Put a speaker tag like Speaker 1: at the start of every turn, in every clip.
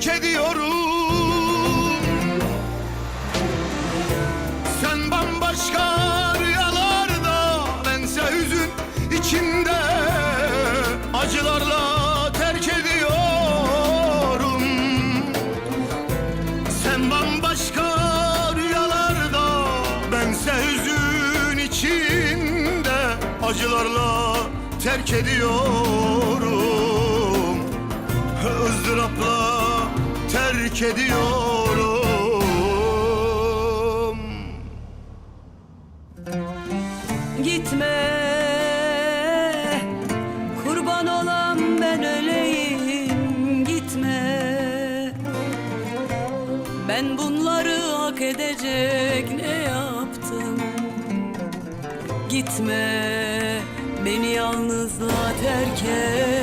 Speaker 1: terk ediyorum. Sen bambaşka rüyalarda Bense hüzün içinde Acılarla terk ediyorum. Sen bambaşka rüyalarda Bense hüzün içinde Acılarla terk ediyorum. Izdırapla terk ediyorum.
Speaker 2: Gitme Kurban olan ben öleyim. Gitme Ben bunları hak edecek ne yaptım? Gitme Beni yalnızlığa terk etme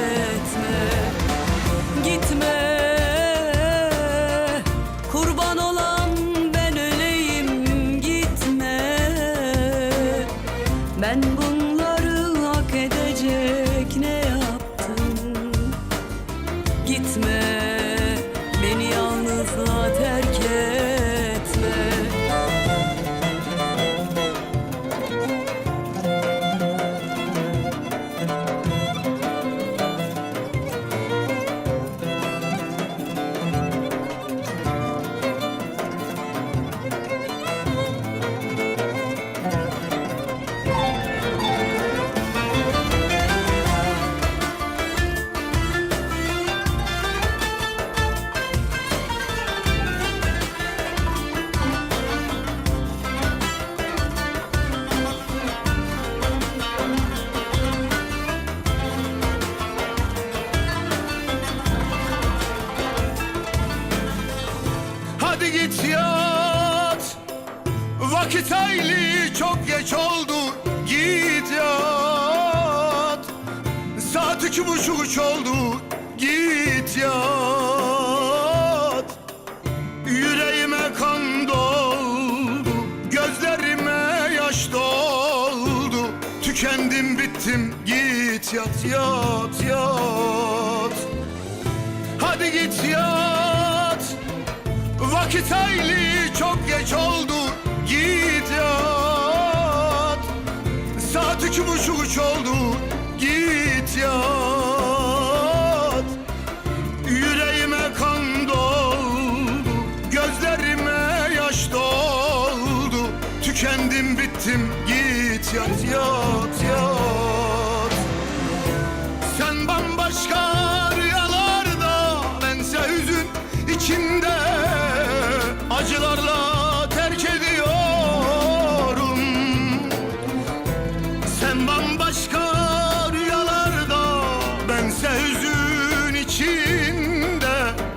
Speaker 1: Hadi git yat. Vakit hayli çok geç oldu. Git yat. Saat iki buçuk üç oldu. Git yat. Yüreğime kan doldu. Gözlerime yaş doldu. Tükendim bittim. Git yat yat yat. Hadi git yat Vakit hayli çok geç oldu. Git yat. Saat iki buçuk üç oldu. Git yat. Yüreğime kan doldu. Gözlerime yaş doldu. Tükendim bittim. Git yat yat yat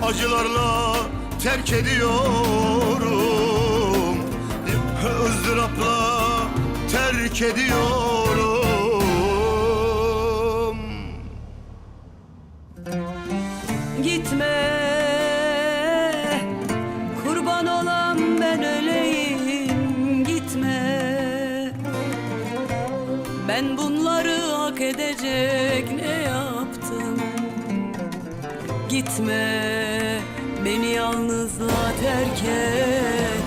Speaker 1: Acılarla terk ediyorum ızdırapla terk ediyorum
Speaker 2: Gitme, kurban olan ben öleyim. Gitme, ben bunları hak edecek ne yaptım? Gitme, beni yalnızlığa terk etme.